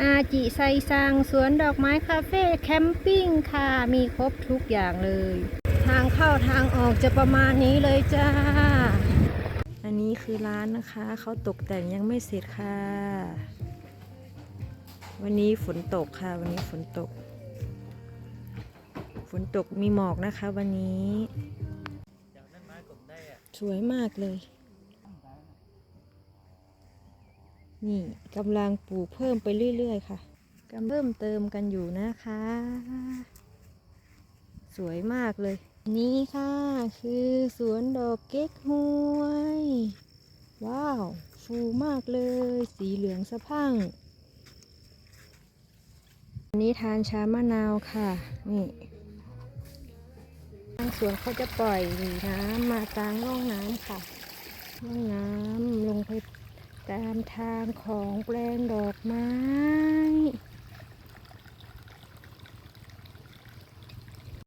อาจิไซซังสวนดอกไม้คาเฟ่แคมปิ้งค่ะ มีครบทุกอย่างเลย ทางเข้าทางออกจะประมาณนี้เลยจ้า อันนี้คือร้านนะคะ เขาตกแต่งยังไม่เสร็จค่ะ วันนี้ฝนตกค่ะ วันนี้ฝนตก ฝนตกมีหมอกนะคะวันนี้ สวยมากเลย นี่กำลังปลูกเพิ่มไปเรื่อยๆค่ะกำเพิ่มเติมกันอยู่นะคะ สวยมากเลย นี่ค่ะ คือสวนดอกเก๊กฮวย ว้าว ฟูมากเลย สีเหลืองสะพั่งอันนี้ทานชามะนาวค่ะ นี่ทางสวนเขาจะปล่อยน้ำมาตามร่องน้ำค่ะร่องน้ำ ตามทางของแปลงดอกไม้